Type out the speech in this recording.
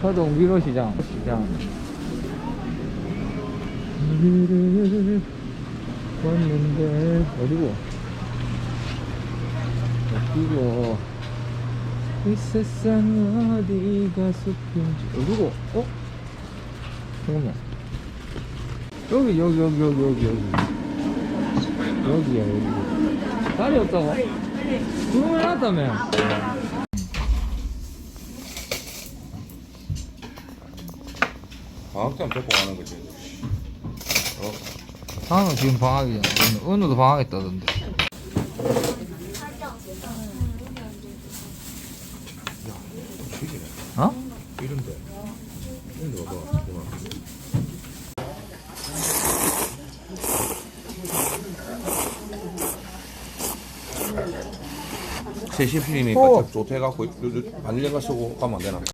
서동 미로시장. 시장. 여기를 왔는데 어디고? 어디고? 이 세상 어디가 숲인지. 어디고? 어? 잠깐만. 여기 여기 여기 여기 여기 여기. 여기야 여기. 다리 없다고? 주문해놨다며 방학장 데리고 가는 거지. 상은 지금 방학이잖아 은우, 은우도 방학했다던데 죽이네. 어? 이런데. 이런데 봐봐. 누나. 새 심신이니까 어. 좋대갖고 반려가 쓰고 가면 안 되나?